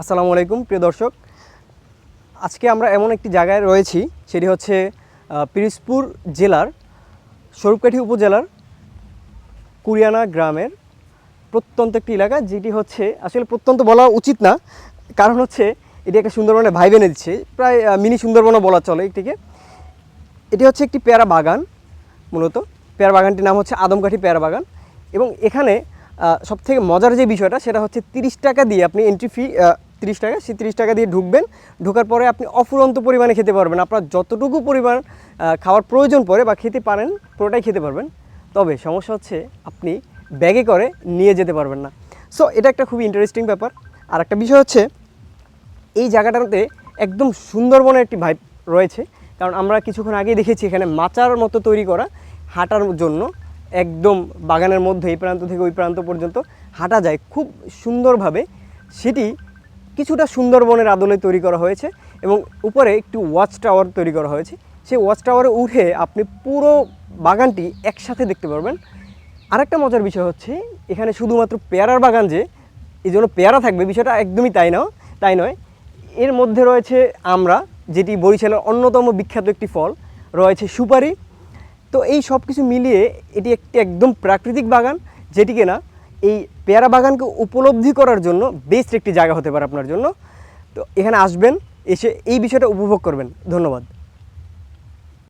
আসসালামু আলাইকুম, প্রিয় দর্শক। আজকে আমরা এমন একটি জায়গায় রয়েছি, সেটি হচ্ছে পিরিজপুর জেলার, স্বরূপকাঠি উপজেলার কুরিয়ানা গ্রামের প্রত্যন্ত একটি এলাকা, যেটি হচ্ছে, আসলে প্রত্যন্ত বলা উচিত না। কারণ হচ্ছে, এটি একটা সুন্দরবনের ভাই বেনে দিচ্ছে। প্রায় মিনি সুন্দরবনও বলা চলে এটিকে। এটি হচ্ছে একটি পেয়ারা বাগান, মূলত। পেয়ারা বাগানটির নাম হচ্ছে আদমকাঠি পেয়ারা বাগান। এবং এখানে সব থেকে মজার যে বিষয়টা, সেটা হচ্ছে তিরিশ টাকা দিয়ে আপনি এন্ট্রি ফি তিরিশ টাকা, সেই তিরিশ টাকা দিয়ে ঢুকবেন। ঢোকার পরে আপনি অফুরন্ত পরিমাণে খেতে পারবেন। আপনার যতটুকু পরিমাণ খাওয়ার প্রয়োজন পড়ে বা খেতে পারেন, পুরোটাই খেতে পারবেন। তবে সমস্যা হচ্ছে আপনি ব্যাগে করে নিয়ে যেতে পারবেন না। সো এটা একটা খুবই ইন্টারেস্টিং ব্যাপার। আর একটা বিষয় হচ্ছে, এই জায়গাটাতে একদম সুন্দরবনের একটি ভাইব রয়েছে। কারণ আমরা কিছুক্ষণ আগেই দেখেছি এখানে মাচার মতো তৈরি করা হাঁটার জন্য একদম বাগানের মধ্যে, এই প্রান্ত থেকে ওই প্রান্ত পর্যন্ত হাঁটা যায়। খুব সুন্দরভাবে সেটি কিছুটা সুন্দরবনের আদলে তৈরি করা হয়েছে এবং উপরে একটু ওয়াচ টাওয়ার তৈরি করা হয়েছে। সেই ওয়াচ টাওয়ারে উঠে আপনি পুরো বাগানটি একসাথে দেখতে পারবেন। আরেকটা মজার বিষয় হচ্ছে, এখানে শুধুমাত্র পেয়ারার বাগান যে, এই জন্য পেয়ারা থাকবে, বিষয়টা একদমই তাই না, তাই নয়। এর মধ্যে রয়েছে আমরা, যেটি বরিশালের অন্যতম বিখ্যাত একটি ফল, রয়েছে সুপারি। তো এই সব কিছু মিলিয়ে এটি একটি একদম প্রাকৃতিক বাগান, যেটি কিনা এই পেয়ারা বাগানকে উপলব্ধি করার জন্য বেস্ট একটি জায়গা হতে পারে আপনার জন্য। তো এখানে আসবেন, এসে এই বিষয়টা উপভোগ করবেন। ধন্যবাদ।